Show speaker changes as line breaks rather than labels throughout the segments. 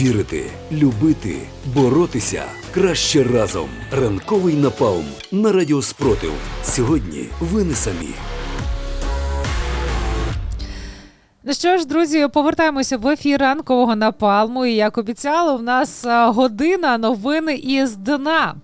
Вірити, любити, боротися краще разом. Ранковий напалм на радіо Спротив. Сьогодні ви не самі.
Ну що ж, друзі, повертаємося в ефір ранкового напалму. І як обіцяли, у нас година новини із дна.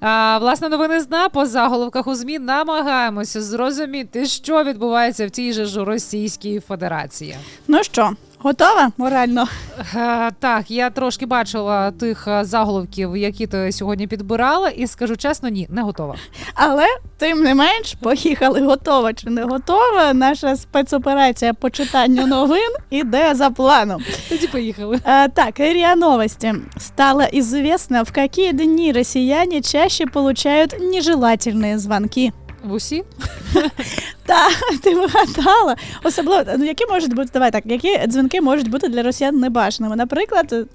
А, власне, новини з дна по заголовках у ЗМІ намагаємося зрозуміти, що відбувається в тій же ж Російській Федерації.
Ну що, готова морально?
Е, так, я трошки бачила тих е, заголовків, які ти сьогодні підбирала, і скажу чесно, ні, не готова.
Але тим не менш, поїхали готова чи не готова. Наша спецоперація по читанню новин іде за планом.
Тоді поїхали.
А, так, РИА Новости. Стало известно, в какие дни россияне чаще получают нежелательные звонки.
В усі?
Так, ти вигадала. Особливо, ну які можуть бути, давай так, які дзвінки можуть бути для росіян небажаними? Наприклад,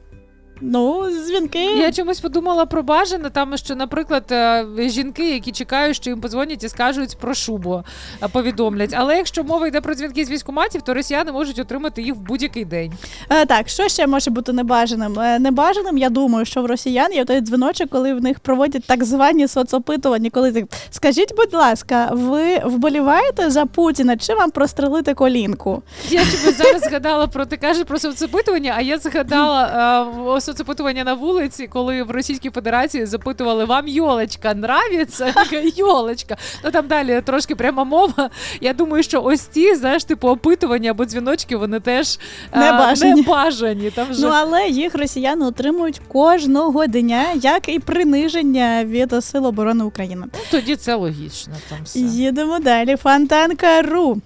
ну, дзвінки.
Я чомусь подумала про бажане, там що, наприклад, е, жінки, які чекають, що їм подзвонять і скажуть про шубу, е, повідомлять. Але якщо мова йде про дзвінки з військкоматів, то росіяни можуть отримати їх в будь-який день.
Е, так, що ще може бути небажаним? Небажаним, я думаю, що в росіян є той дзвіночок, коли в них проводять так звані соцопитування. Коли ти скажіть, будь ласка, ви вболіваєте за Путіна чи вам прострелити колінку?
Я чомусь зараз згадала про ти кажеш про соцопитування, а я згадала соцопитування на вулиці, коли в Російській Федерації запитували вам йолочка нравиться? Йолочка. Ну там далі трошки пряма мова. Я думаю, що ось ці, знаєш, типу опитування або дзвіночки, вони теж е,
Небажані.
небажані. Там вже
Ну але їх росіяни отримують кожного дня, як і приниження від Сил оборони України.
тоді це логічно. Там все.
Їдемо далі. Фонтанка.ру.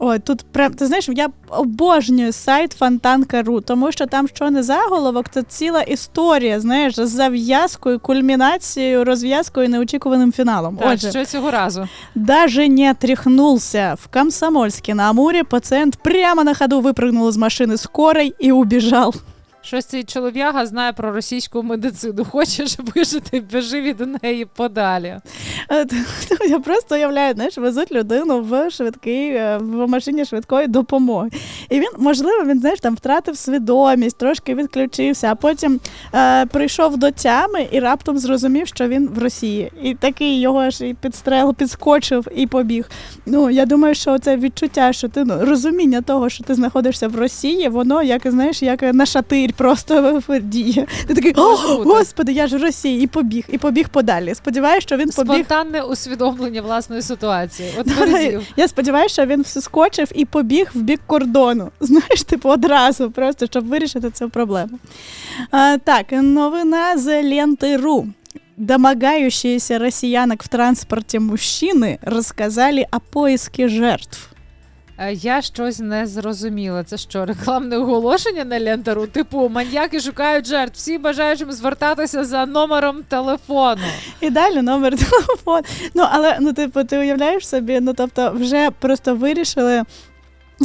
Ой, тут прям ти знаєш, я обожнюю сайт Фонтанка.ру, тому що там що не заголовок, це ціла історія, знаєш, з зав'язкою, кульмінацією, розв'язкою і неочікуваним фіналом.
Так,
Отже,
що цього разу?
даже не тряхнулся. В Комсомольске на Амуре пациент прямо на ходу выпрыгнул из машины скорой и убежал.
Щось цей чолов'яга знає про російську медицину. Хочеш вижити, біжи від неї подалі.
Е, Я просто уявляю, знаєш, везуть людину в швидкий е, в машині швидкої допомоги. І він, можливо, він знаєш, там втратив свідомість, трошки відключився, а потім е, прийшов до тями і раптом зрозумів, що він в Росії. І такий його ж і підстрел, підскочив і побіг. Ну, я думаю, що це відчуття, що ти ну, розуміння того, що ти знаходишся в Росії, воно як знаєш, як на шатирь просто діє. Ти такий, о, господи, я ж в Росії, і побіг, і побіг подалі. Сподіваюся, що він побіг.
Спонтанне усвідомлення власної ситуації. От
Да. Я сподіваюся, що він вскочив і побіг в бік кордону. Знаєш, типу, одразу, просто щоб вирішити цю проблему. А, так, новина з ленти.ру. Домогающиеся россиянок в транспорте мужчины рассказали о поиске жертв.
Е, Я щось не зрозуміла. Це що, рекламне оголошення на лентару? Типу, маньяки шукають жертв. Всі бажаючим звертатися за номером телефону.
І далі номер телефону. Ну, але ну, типу, ти уявляєш собі, ну тобто, вже просто вирішили.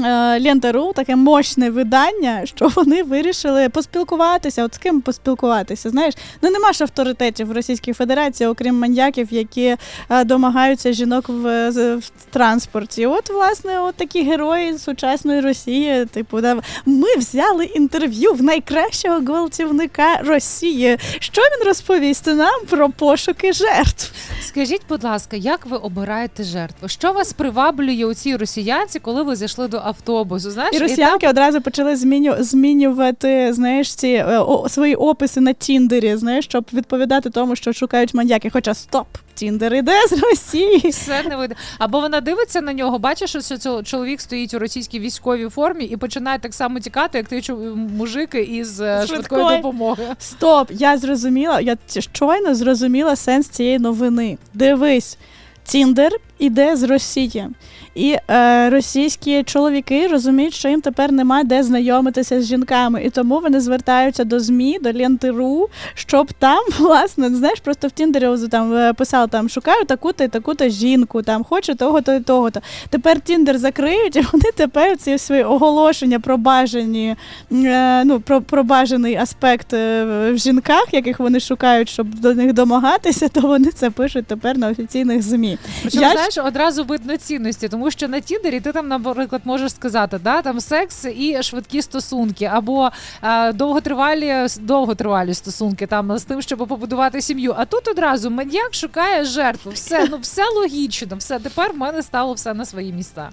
Е, Лента.ру таке мощне видання, що вони вирішили поспілкуватися. От з ким поспілкуватися? Знаєш, ну нема ж авторитетів в Російській Федерації, окрім маньяків, які е, домагаються жінок в, в транспорті. От, власне, от такі герої сучасної Росії. Типу, да, ми взяли інтерв'ю в найкращого гвалтівника Росії. Що він розповісти нам про пошуки жертв?
Скажіть, будь ласка, як ви обираєте жертву? Що вас приваблює у цій росіянці, коли ви зайшли до автобусу? Знаєш,
І
там
росіянки одразу почали зміню, змінювати знаєш, ці е, о, свої описи на Тіндері, знаєш, щоб відповідати тому, що шукають маньяки. Хоча стоп, Тіндер іде з Росії.
все не вийде. Або вона дивиться на нього, бачиш, що чоловік стоїть у російській військовій формі і починає так само тікати, як той чу- мужик із е, швидкої
Швидкої.
допомоги.
Стоп, я зрозуміла. Я щойно зрозуміла сенс цієї новини. Дивись, Тіндер іде з Росії. І е, російські чоловіки розуміють, що їм тепер немає де знайомитися з жінками, і тому вони звертаються до ЗМІ, до ленти.ру, щоб там, власне, знаєш, просто в Тіндері там е, писали там шукаю таку-то і таку-то жінку, там хочу того-то і того-то. Тепер Тіндер закриють, і вони тепер ці свої оголошення про бажані, е, ну про, про бажаний аспект е, в жінках, яких вони шукають, щоб до них домагатися, то вони це пишуть тепер на офіційних ЗМІ.
Причому,
Я
знаєш, одразу видно цінності, тому що на Тіндері ти там, наприклад, можеш сказати, да, там секс і швидкі стосунки, або е, довготривалі, довготривалі стосунки там з тим, щоб побудувати сім'ю. А тут одразу маньяк шукає жертву. Все, ну все логічно, все тепер в мене стало все на свої місця.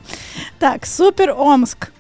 Так, супер Омск.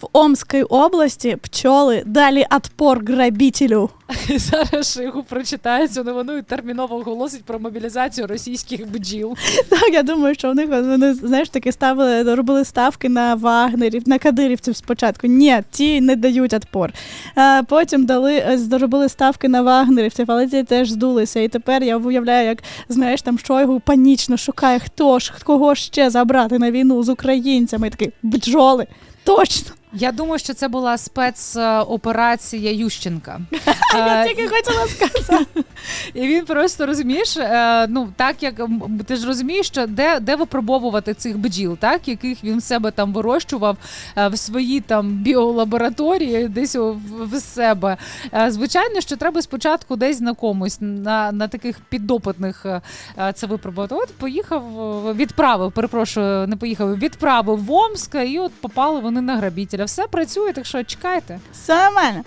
В Омской області пчоли дали отпор грабителю.
Зараз Шигу прочитає цю новину і терміново оголосить про мобілізацію російських бджіл.
Так, я думаю, що в них вони знаєш таки ставили, робили ставки на вагнерів, на кадирівців спочатку. Ні, ті не дають отпор. А потім дали е, зробили ставки на вагнерівців, але ті теж здулися. І тепер я уявляю, як знаєш, там Шойгу панічно шукає, хто ж кого ще забрати на війну з українцями. І такий бджоли. Точно.
Я думаю, що це була спецоперація Ющенка.
Я
Е,
тільки хотіла сказати.
І він просто розумієш, е, ну так як ти ж розумієш, що де, де випробовувати цих бджіл, так яких він в себе там вирощував е, в своїй там біолабораторії, десь в, себе. Звичайно, що треба спочатку десь на комусь на, на таких піддопитних це випробувати. От поїхав, відправив, перепрошую, не поїхав, відправив в Омськ, і от попали вони на грабителя. Все працює, так що чекайте.
Все нормально.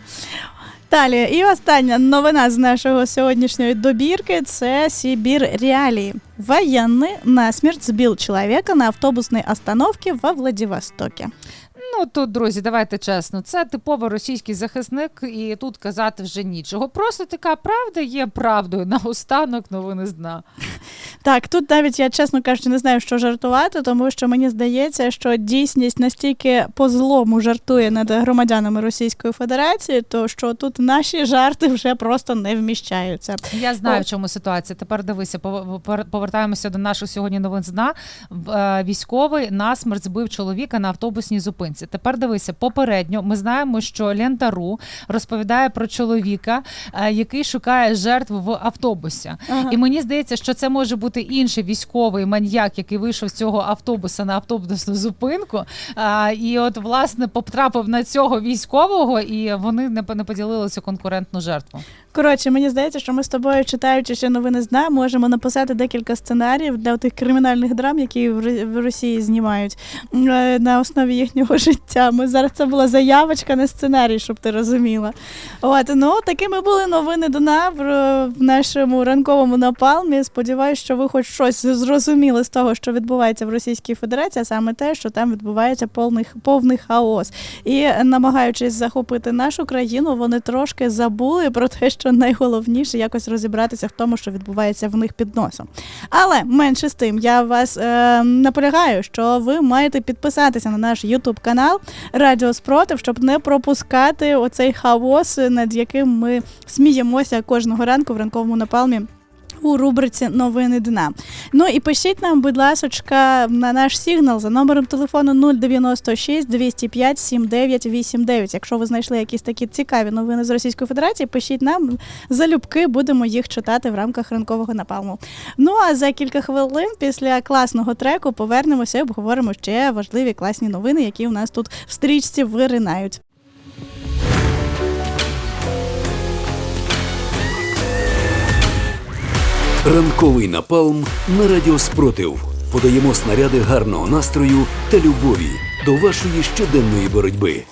Далі, і остання новина з нашого сьогоднішньої добірки це Сибір Реалії. Военный насмерть сбил человека на автобусной остановке во Владивостоке.
Ну тут, друзі, давайте чесно, це типовий російський захисник, і тут казати вже нічого. Просто така правда є правдою. Наостанок новини з дна.
Так, тут навіть я, чесно кажучи, не знаю, що жартувати, тому що мені здається, що дійсність настільки по злому жартує над громадянами Російської Федерації, то що тут наші жарти вже просто не вміщаються.
Я знаю,
О.
в чому ситуація. Тепер дивися, пов- повертаємося до наших сьогодні новин з дна. Е, Військовий насмерть збив чоловіка на автобусній зупинці. Тепер дивися, попередньо ми знаємо, що Лента.ру розповідає про чоловіка, е, який шукає жертв в автобусі.
Ага.
І мені здається, що це може бути інший військовий маньяк, який вийшов з цього автобуса на автобусну зупинку. І от власне потрапив на цього військового, і вони не поділили цю конкурентну жертву.
Коротше, мені здається, що ми з тобою, читаючи ще новини з дна, можемо написати декілька сценаріїв для тих кримінальних драм, які в Ро- в Росії знімають е, на основі їхнього життя. Ми зараз це була заявочка, не сценарій, щоб ти розуміла. От ну такими були новини дна в, в нашому ранковому напалмі. Сподіваюсь, що ви хоч щось зрозуміли з того, що відбувається в Російській Федерації, а саме те, що там відбувається повний, повний хаос. І намагаючись захопити нашу країну, вони трошки забули про те, що найголовніше якось розібратися в тому, що відбувається в них під носом. Але менше з тим, я вас е, наполягаю, що ви маєте підписатися на наш YouTube канал Радіо Спротив, щоб не пропускати оцей хаос, над яким ми сміємося кожного ранку в ранковому напалмі. У рубриці Новини дна. Ну і пишіть нам, будь ласочка, на наш сигнал за номером телефону 096 205 7989. Якщо ви знайшли якісь такі цікаві новини з Російської Федерації, пишіть нам залюбки, будемо їх читати в рамках ранкового напалму. Ну а за кілька хвилин після класного треку повернемося і обговоримо ще важливі класні новини, які у нас тут в стрічці виринають.
Ранковий напалм на радіо Спротив. Подаємо снаряди гарного настрою та любові до вашої щоденної боротьби.